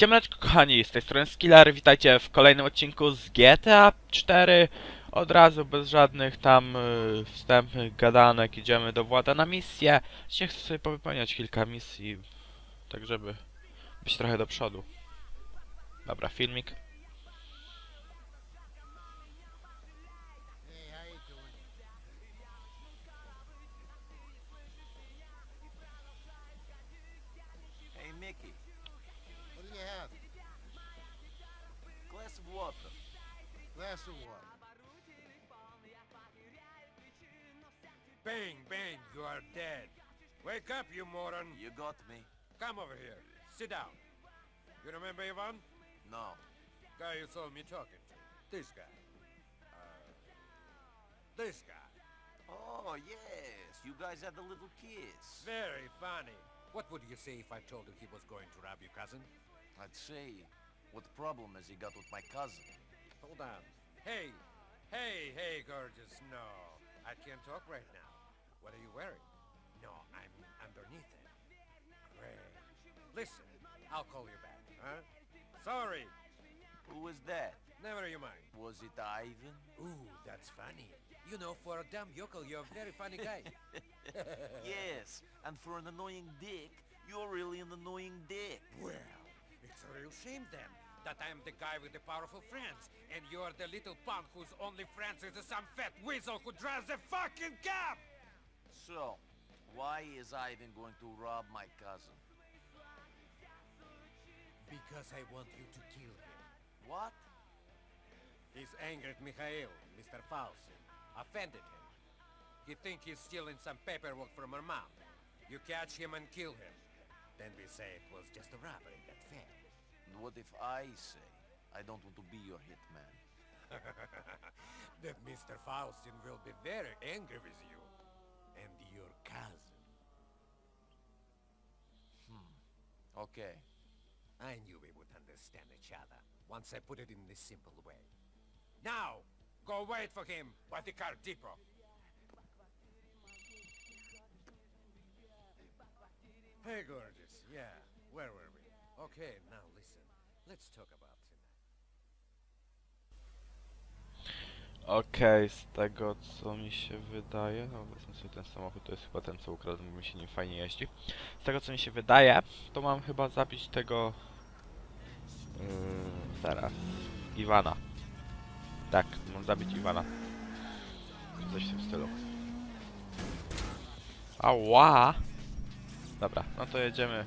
Siemaneczko kochani, z tej strony Skiller, witajcie w kolejnym odcinku z GTA 4 Od razu, bez żadnych tam y, wstępnych gadanek, idziemy do Włada na misję. Dzisiaj chcę sobie powypełniać kilka misji, tak żeby być trochę do przodu. Dobra, filmik Bang, bang, you are dead. Wake up, you moron. You got me? Come over here. Sit down. You remember Ivan? No. Guy you saw me talking to. This guy. Uh, this guy. Oh, yes. You guys had a little kiss. Very funny. What would you say if I told you he was going to rob your cousin? I'd say, what problem has he got with my cousin? Hold on. Hey, hey, hey, gorgeous. No, I can't talk right now. What are you wearing? No, I mean underneath it. Great. Listen, I'll call you back, huh? Sorry, Who was that? never you mind. Was it Ivan? Ooh, that's funny. You know, for a dumb yokel, you're a very funny guy. yes. And for an annoying dick, you're really an annoying dick. well, it's a real shame then that I'm the guy with the powerful friends, and you're the little punk whose only friends is some fat weasel who drives a fucking cab! So, why is Ivan going to rob my cousin? Because I want you to kill him. What? He's angered Mikhail, Mr. Faustin. Offended him. He think he's stealing some paperwork from her mom. You catch him and kill him. Then we say it was just a robbery that failed. And what if I say, I don't want to be your hitman? that Mr. Faustin will be very angry with you. And your cousin. Hmm. Okay. I knew we would understand each other once I put it in this simple way. Now, go wait for him by the car depot. Hey, gorgeous. Yeah, where were we? Okay, now listen. Let's talk about Okej, z tego co mi się wydaje, no wezmę sobie ten samochód, to jest chyba ten co ukradłem, bo mi się nim fajnie jeździ. Z tego co mi się wydaje, to mam chyba zabić tego... Yy, zaraz... Iwana. Tak, mam zabić Iwana. Coś w tym stylu. Ała! Dobra, no to jedziemy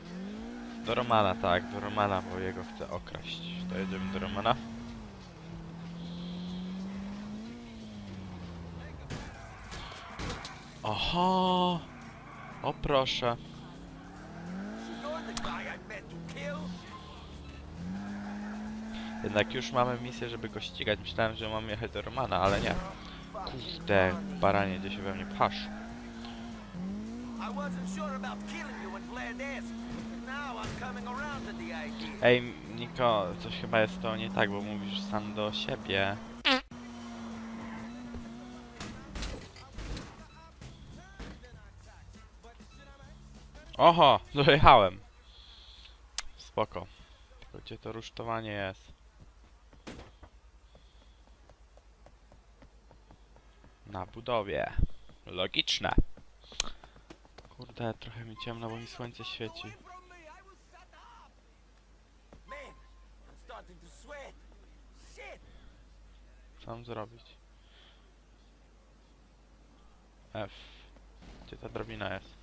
do Romana, tak, do Romana, bo jego chcę okraść. To jedziemy do Romana. Oho! O proszę. Jednak już mamy misję, żeby go ścigać. Myślałem, że mam jechać do Romana, ale nie. Kurde, baranie, gdzie się we mnie idea. Ej, Niko, coś chyba jest to nie tak, bo mówisz sam do siebie. Oho, dojechałem. Spoko. Gdzie to rusztowanie jest? Na budowie. Logiczne. Kurde, trochę mi ciemno, bo mi słońce świeci. Co mam zrobić? F. Gdzie ta drabina jest?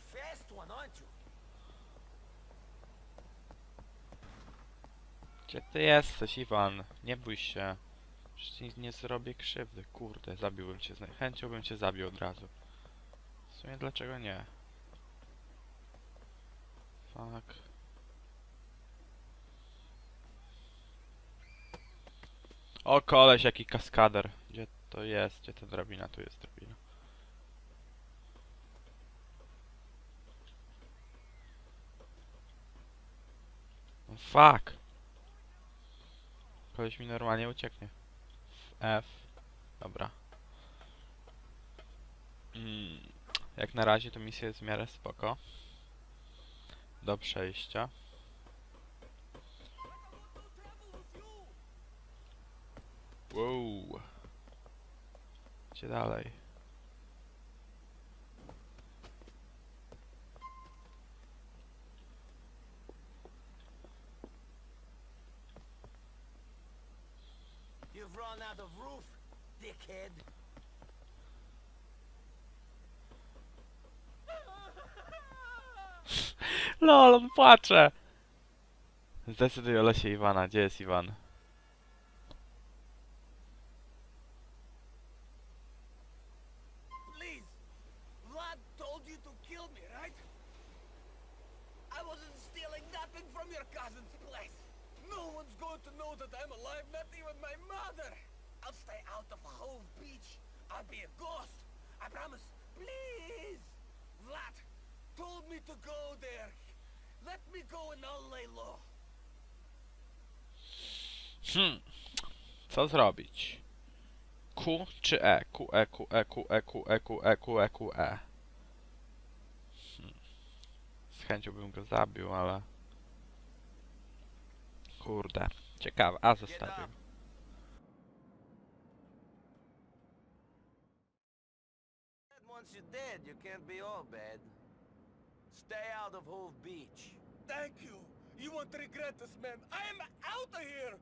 fast one, aren't you? Gdzie ty jesteś, Iwan? Nie bój się. Przecież nie zrobię krzywdy, kurde, zabiłbym cię z chęcią bym cię zabił od razu. W sumie dlaczego nie? Fuck. O koleś, jaki kaskader. Gdzie to jest? Gdzie ta drabina? Tu jest drabina. Fuck. Koleś mi normalnie ucieknie. F. Dobra. Mm. Jak na razie to misja jest w miarę spoko. Do przejścia. Wow. Gdzie dalej? Run out of roof, dickhead. LOL, on płacze! Zdecyduj o losie Iwana. Gdzie jest Iwan? I'll be a ghost. I promise. Please. Vlad told me to go there. Let me go and I'll lay low. Hmm. Co zrobić? Q czy E? Q, E, Q, E, Q, E, Q, E, Q, E, Q, E, Q, E. Hmm. Z chęcią bym go zabił, ale... Kurde. Ciekawe. A zostawił. Dead, you can't be all bad. Stay out of Hove Beach. Thank you. You won't regret this, man. I'm out of here.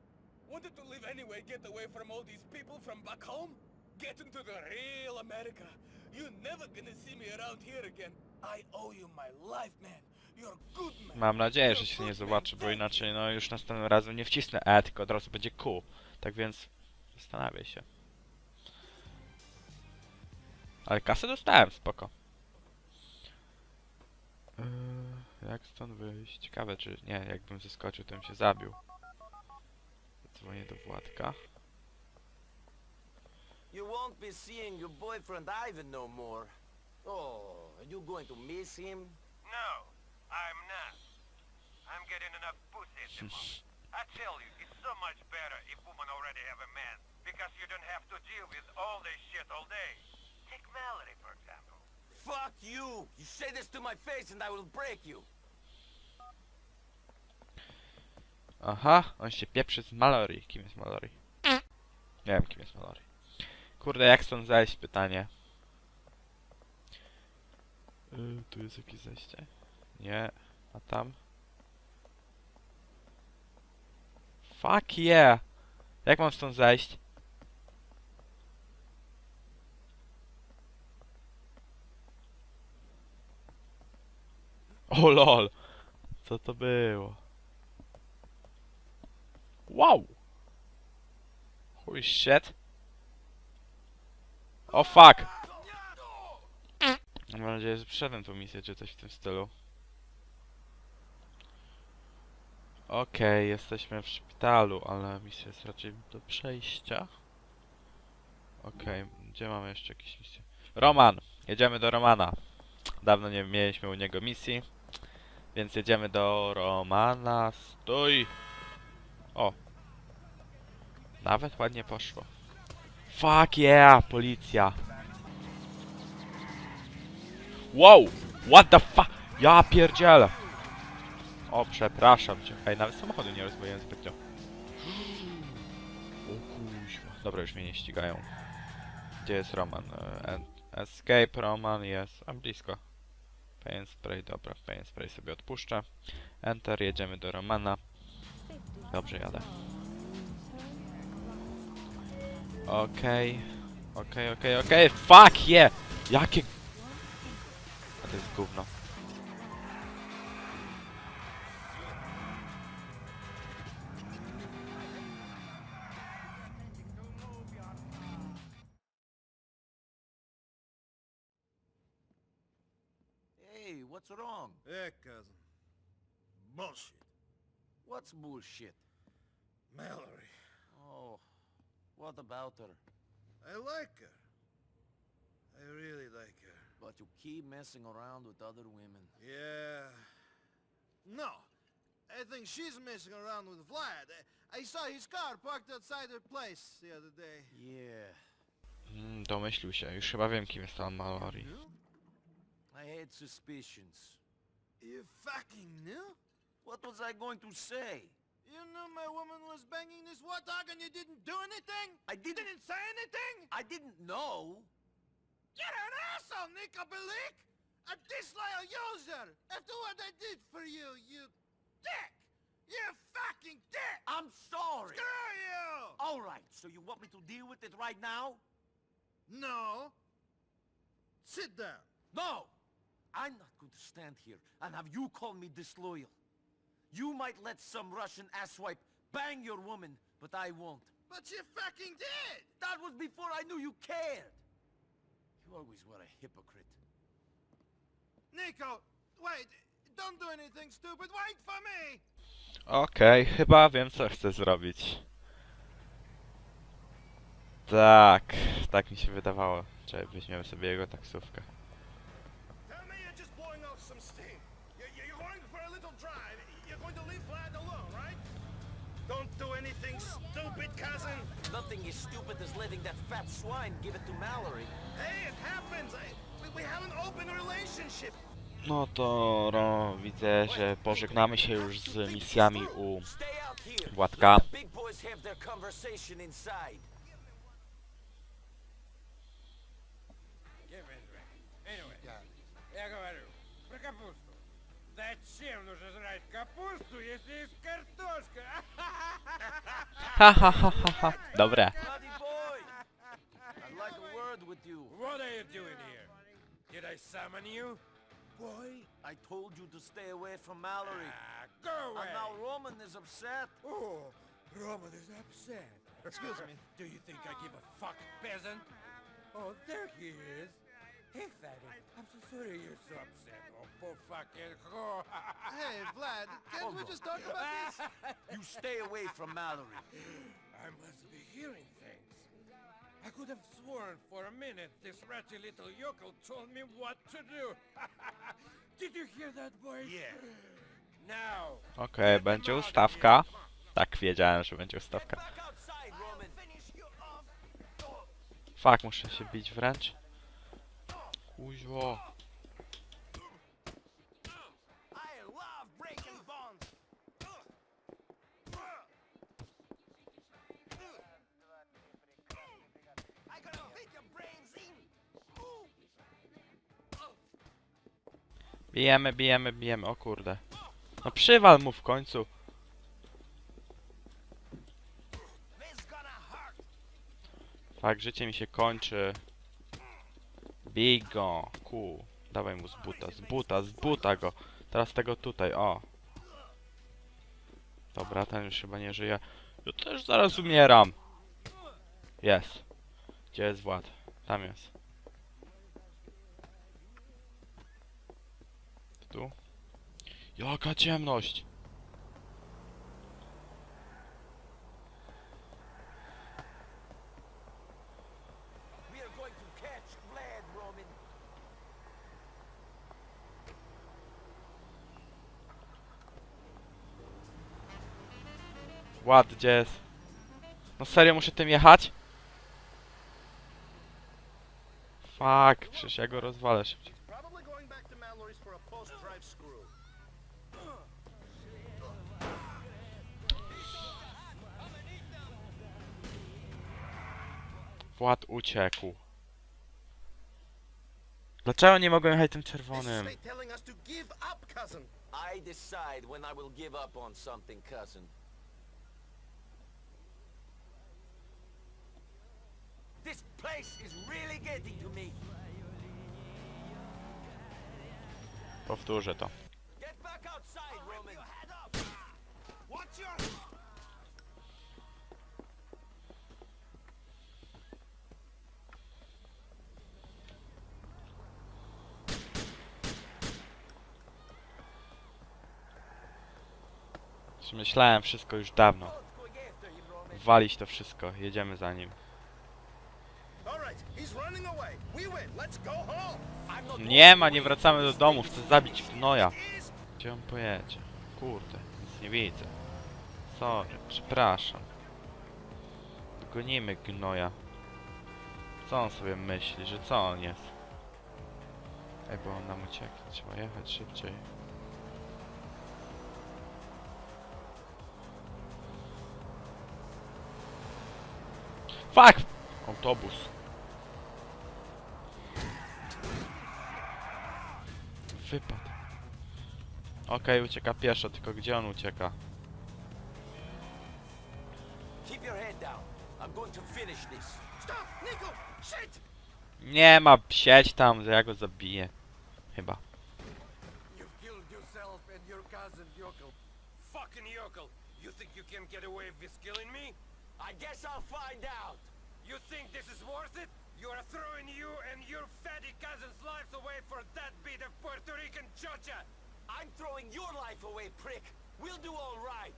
Wanted to live anyway, get away from all these people from back home. Get into the real America. You're never gonna see me around here again. I owe you my life, man. You're good, man. Mam nadzieję, że się nie zobaczy, bo inaczej no już następnym razem nie wcisnę E, tylko od razu będzie Q. Tak więc zastanawiaj się. Ale kasę dostałem, spoko. Eee, jak stąd wyjść? Ciekawe czy... Nie, jakbym zeskoczył, to bym się zabił. Dzwonię do Władka. You won't be seeing your boyfriend Ivan no more. Oh, are you going to miss him? No, I'm not. I'm getting enough pussy at the moment. I tell you, it's so much better if women already have a man, because you don't have to deal with all this shit all day. Take Mallory, for example. Fuck you! You say this to my face and I will break you! Aha, on się pieprzy z Mallory. Kim jest Mallory? Nie wiem, kim jest Mallory. Kurde, jak stąd zejść? Pytanie. Yy, tu jest jakieś zejście? Nie. A tam? Fuck yeah! Jak mam stąd zejść? O lol! Co to było? Wow! Holy shit! O fuck! Mam nadzieję, że przeszedłem tą misję, czy coś w tym stylu. Okej, jesteśmy w szpitalu, ale misja jest raczej do przejścia. Okej, gdzie mamy jeszcze jakieś misje? Roman! Jedziemy do Romana. Dawno nie mieliśmy u niego misji. Więc jedziemy do Romana. Stój! O! Nawet ładnie poszło. Fuck yeah! Policja! Wow! What the fuck? Ja pierdzielę! O, przepraszam cię. Hej, nawet samochodu nie rozwoiłem zbytnio. O kuźwa. Dobra, już mnie nie ścigają. Gdzie jest Roman? E, Escape Roman jest... A blisko. Pain spray, dobra, pain spray sobie odpuszczę. Enter, jedziemy do Romana. Dobrze jadę. Okej. Okej, okej, okej. Fuck yeah! Jakie... A to jest gówno. Wrong? Yeah, cousin. Bullshit. What's bullshit? Mallory. Oh, what about her? I like her. I really like her. But you keep messing around with other women. Yeah. No. I think she's messing around with Vlad. I, I saw his car parked outside her place the other day. Yeah. Mm, domyślił się, już chyba wiem kim jest ta Mallory. I had suspicions. You fucking knew? What was I going to say? You knew my woman was banging this war dog and you didn't do anything? I didn't... Didn't say anything? I didn't know. You're an asshole, Nico Bellic! A disloyal user! After what I did for you, you dick! You fucking dick! I'm sorry. Screw you! All right, so you want me to deal with it right now? No. Sit down. No! I'm not going to stand here and have you call me disloyal. You might let some Russian asswipe bang your woman, but I won't. But you fucking did! That was before I knew you cared. You always were a hypocrite. Nico, wait. Don't do anything stupid. Wait for me! Okej, chyba wiem co chcę zrobić. Tak, tak mi się wydawało. Czekaj, weźmiemy sobie jego taksówkę. Nothing as stupid as letting that fat swine give it to Mallory. Hey, it happens. I, we, we have an open relationship. No to no, widzę, że pożegnamy się już z misjami u Stay out here. Władka. Let the big boys have their conversation inside. Give in, Ray. Anyway, я говорю, про капусту. Зачем нужно жрать капусту, если есть картошка? Ha ha ha ha ha. Dobre. Boy, I'd like a word with you. What are you doing here? Did I summon you? Boy, I told you to stay away from Mallory. Ah, go away! And now Roman is upset. Oh, Roman is upset. Excuse me. Do you think I give a fuck, peasant? Oh, there he is. Hey, fatty, I'm so sorry you're so upset. Fucking whore. Hey, Vlad, can't we just talk about this? You stay away from Mallory. I must be hearing things. I could have sworn for a minute this ratty little yokel told me what to do. Did you hear that, boy? Yeah. Now. Okej, będzie ustawka. Tak, wiedziałem, że będzie ustawka. Fuck, muszę się bić wręcz. Kuźwo. Bijemy, bijemy, bijemy. O kurde. No przywal mu w końcu. Fak, życie mi się kończy. Bij go. Ku. Dawaj mu z buta, z buta, z buta go. Teraz tego tutaj, o. Dobra, ten już chyba nie żyje. Ja też zaraz umieram. Jest. Gdzie jest Wład? Tam jest. Tu? Jaka ciemność! Wład, gdzie jest? No serio, muszę tym jechać? Fuck, przecież ja go rozwalę szybciej. Post-drive. Wład uciekł. Dlaczego nie mogłem jechać tym czerwonym? This is they telling us to give up, cousin. I decide when I will give up on something, cousin. This place is really getting to me. Powtórzę to. Myślałem wszystko już dawno. Walić to wszystko, jedziemy za nim. He's running away. Nie ma, nie wracamy do domu, chcę zabić gnoja. Gdzie on pojedzie? Kurde, nic nie widzę. Sorry, przepraszam. Gonimy gnoja. Co on sobie myśli, że co on jest? Ej, bo on nam ucieknie, trzeba jechać szybciej. Fuck! Autobus. Wypadł. Okej, ucieka pieszo, tylko gdzie on ucieka? Nie ma, siedź tam, ja go zabiję. Chyba. You think you can get away with killing me? I guess I'll find out. You think this is worth it? You are throwing you and your fatty cousin's lives away for that bit of Puerto Rican chocha! I'm throwing your life away, prick. We'll do all right.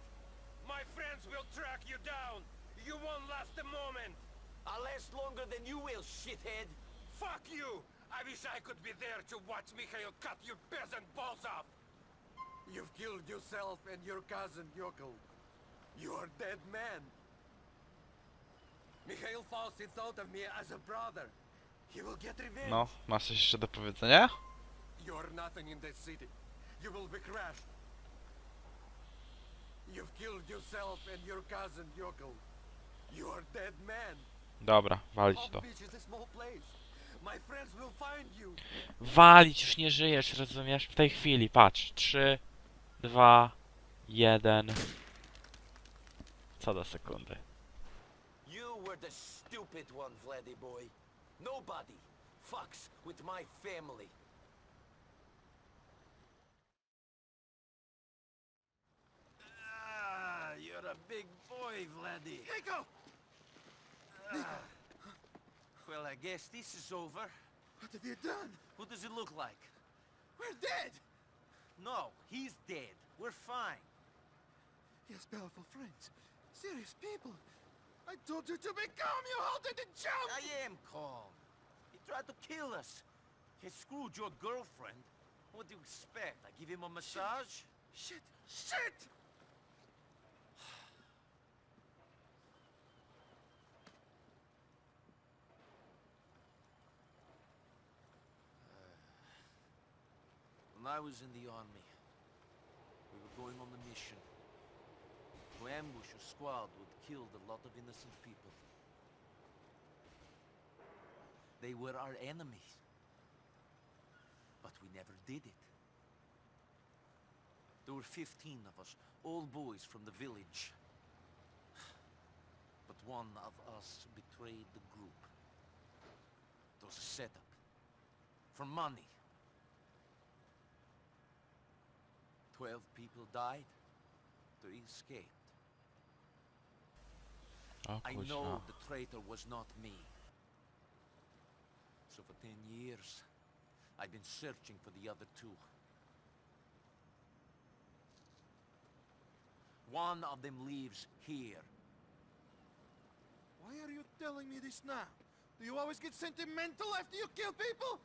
My friends will track you down! You won't last a moment! I'll last longer than you will, shithead. Fuck you! I wish I could be there to watch Mikhail cut your peasant balls off! You've killed yourself and your cousin Yokel. You are a dead man. Mikhail thought of me as a brother. He will get revenge. No, masz coś jeszcze do powiedzenia? You're nothing in this city. You will be crushed. You've killed yourself and your cousin Yokel. You are dead man. Dobra, walić to. Walić, już nie żyjesz, rozumiesz? W tej chwili, patrz. 3, 2, 1. Co do sekundy. You were the stupid one, Vladdy boy. Nobody fucks with my family. Ah, you're a big boy, Vladdy. Nico. Well, I guess this is over. What have you done? What does it look like? We're dead. No, he's dead. We're fine. He has powerful friends. Serious people. I told you to be calm. You halted and jumped. I am calm. He tried to kill us. He screwed your girlfriend. What do you expect? I give him a massage? Shit. Shit. When I was in the army, we were going on a mission. To ambush a squad had killed a lot of innocent people. They were our enemies. But we never did it. There were 15 of us, all boys from the village. But one of us betrayed the group. It was a setup. For money. Twelve people died. Three escaped. O I kuźwa. know the traitor was not me. So for ten years, I've been searching for the other two. One of them lives here. Why are you telling me this now? Do you always get sentimental after you kill people?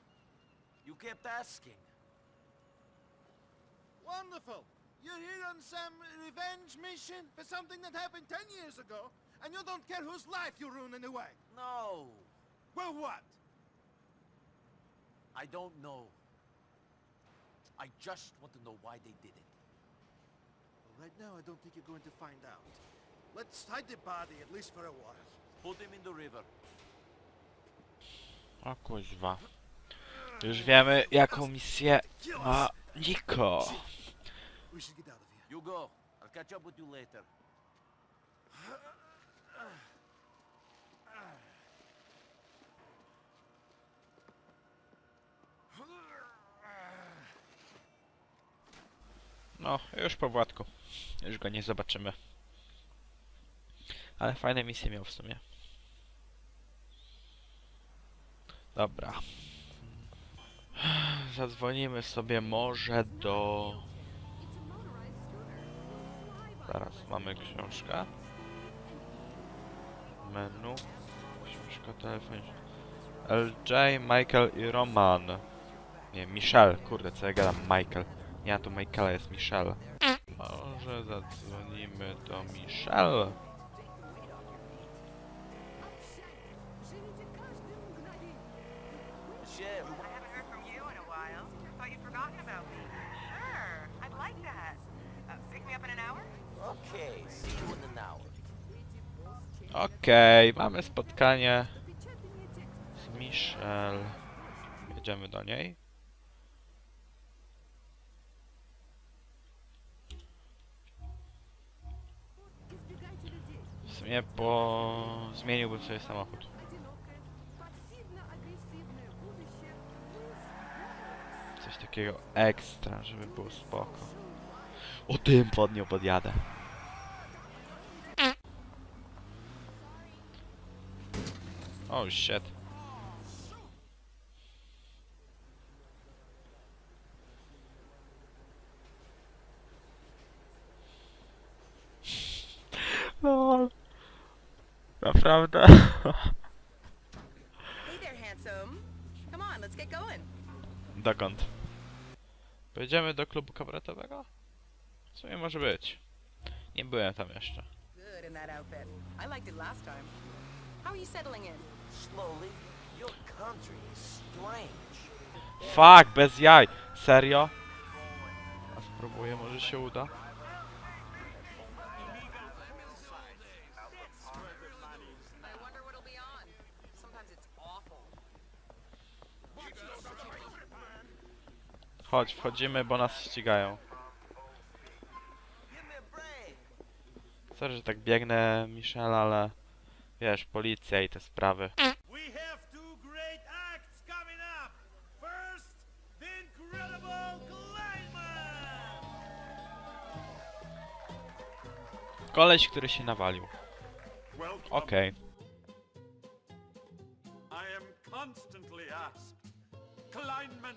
You kept asking. Wonderful. You're here on some revenge mission for something that happened ten years ago, and you don't care whose life you ruin anyway. No, Well, what? I don't know. I just want to know why they did it. Well, right now, I don't think you're going to find out. Let's hide the body, at least for a while. Put him in the river. O kuźwa. Już wiemy, jaką misję ma Niko. We should get out of here. You go. I'll catch up with you later. No, już po Władku. Już go nie zobaczymy. Ale fajne misje miał w sumie. Dobra. Zadzwonimy sobie może do... Zaraz. mamy książkę. Menu. Książka telefoniczna. LJ, Michael i Roman. Nie, Michelle. Kurde, co ja gadam? Michael. Nie, tu Michaela jest Michelle. Może zadzwonimy do Michelle. Hour? okay. Okej, mamy spotkanie z Michelle. Jedziemy do niej. W sumie po... zmieniłbym sobie samochód. Coś takiego ekstra, żeby było spoko. O tym pod nią podjadę. Oh shit. Lol. Naprawdę? Hey there, handsome. Come on, let's get going. Dokąd? Pojedziemy do klubu kabaretowego? W sumie może być. Nie byłem tam jeszcze. Fuck, bez jaj! Serio? A spróbuję, może się uda. Chodź, wchodzimy, bo nas ścigają. Sorry, że tak biegnę, Michel, ale... Wiesz, policja i te sprawy. Koleś, który się nawalił. Okej. Asked, Kleinman,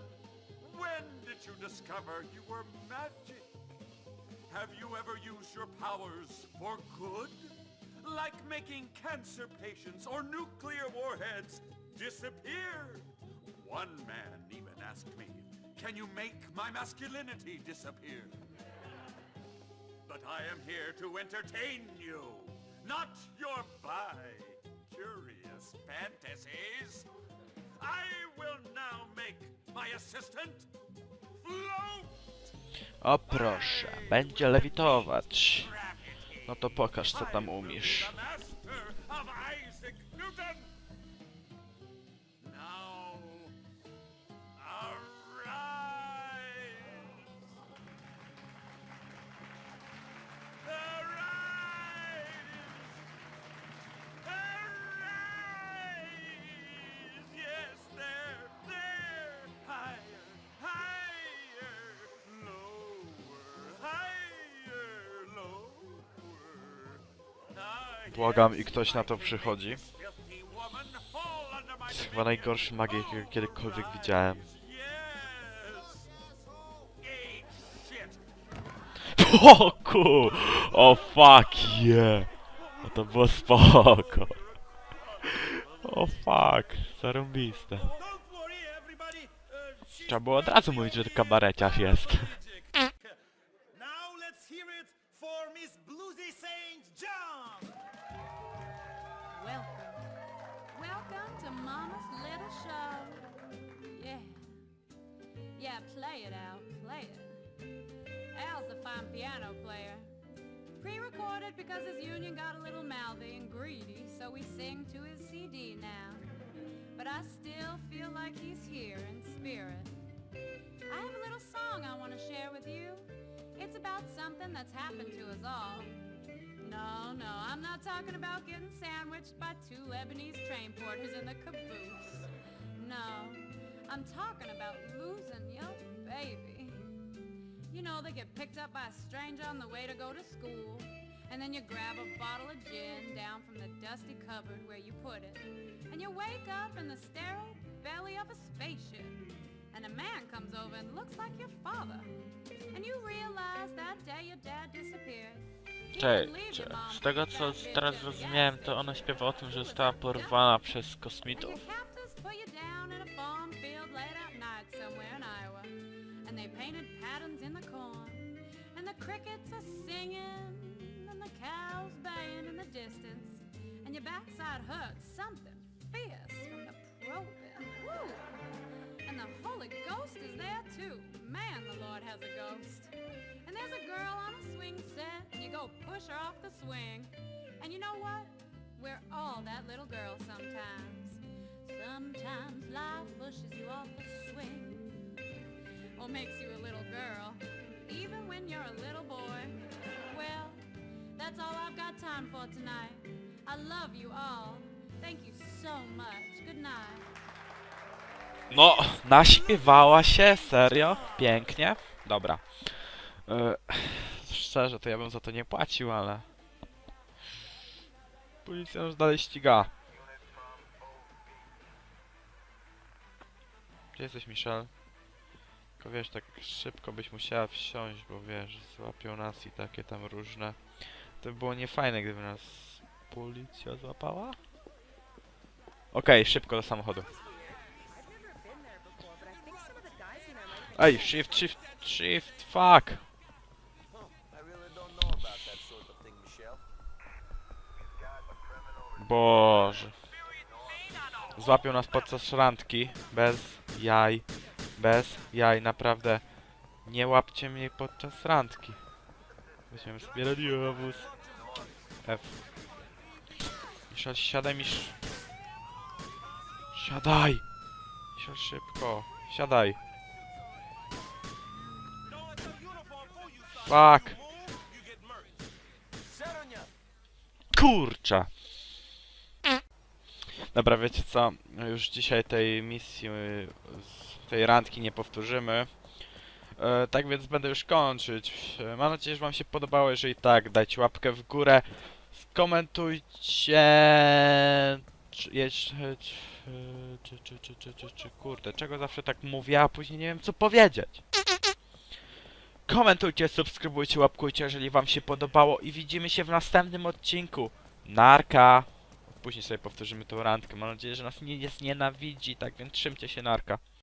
when did you discover you were magic? Have you ever used your powers for good? Like making cancer patients or nuclear warheads disappear? One man even asked me, can you make my masculinity disappear? But I am here to entertain you, not your bi-curious fantasies. I will now make my assistant. O proszę, będzie lewitować. No to pokaż, co tam umiesz. Błagam i ktoś na to przychodzi. To jest chyba najgorszy mag, jakiego kiedykolwiek widziałem. O ku! O fuck yeah! To było spoko. O fuck, zarąbiste. Trzeba było od razu mówić, że to kabareciarz jest. Yeah, play it out, play it. Al's a fine piano player. Pre-recorded because his union got a little mouthy and greedy, so we sing to his CD now. But I still feel like he's here in spirit. I have a little song I want to share with you. It's about something that's happened to us all. No, no, I'm not talking about getting sandwiched by two Lebanese train porters in the caboose. No, I'm talking about losing your baby. You know, they get picked up by a stranger on the way to go to school, and then you grab a bottle of gin down from the dusty cupboard where you put it, and you wake up in the sterile belly of a spaceship, and a man comes over and looks like your father, and you realize that day your dad disappeared. Cześć. Z tego co teraz zrozumiałem, to ona śpiewa o tym, że została porwana przez kosmitów. They painted patterns in the corn. And the crickets are singing. And the cows baying in the distance. And your backside hurts something fierce from the probing. Woo! And the Holy Ghost is there too. Man, the Lord has a ghost. And there's a girl on a swing set. And you go push her off the swing. And you know what? We're all that little girl sometimes. Sometimes life pushes you off the swing or makes you a little girl, even when you're a little boy. Well, that's all I've got time for tonight. I love you all. Thank you so much. Good night. No, naśpiewała się, serio? Pięknie. Dobra. E, szczerze, to ja bym za to nie płacił, ale... Policja nas dalej ściga. Gdzie jesteś, Michel? Tylko wiesz, tak szybko byś musiała wsiąść, bo wiesz, złapią nas i takie tam różne. To by było niefajne, gdyby nas policja złapała. Okej, szybko do samochodu. Ej, shift, shift, shift, fuck! Boże. Złapią nas podczas randki. Bez jaj. Bez jaj, naprawdę. Nie łapcie mnie podczas randki. Weźmiemy sobie radiowóz. F. Miszal, siadaj, Misz... Siadaj! Miszal, szybko. Siadaj. Fuck. Kurcza. Dobra, wiecie co? Już dzisiaj tej misji, y, z tej randki nie powtórzymy. E, tak więc będę już kończyć. E, Mam nadzieję, że wam się podobało. Jeżeli tak, dajcie łapkę w górę. Skomentujcie... Czy, jeszcze, czy, czy, czy, czy, czy, czy, czy, kurde, czego zawsze tak mówię, a później nie wiem co powiedzieć. Komentujcie, subskrybujcie, łapkujcie, jeżeli wam się podobało i widzimy się w następnym odcinku. Narka! Później sobie powtórzymy tą randkę. Mam nadzieję, że nas nie znienawidzi, tak więc trzymcie się narka.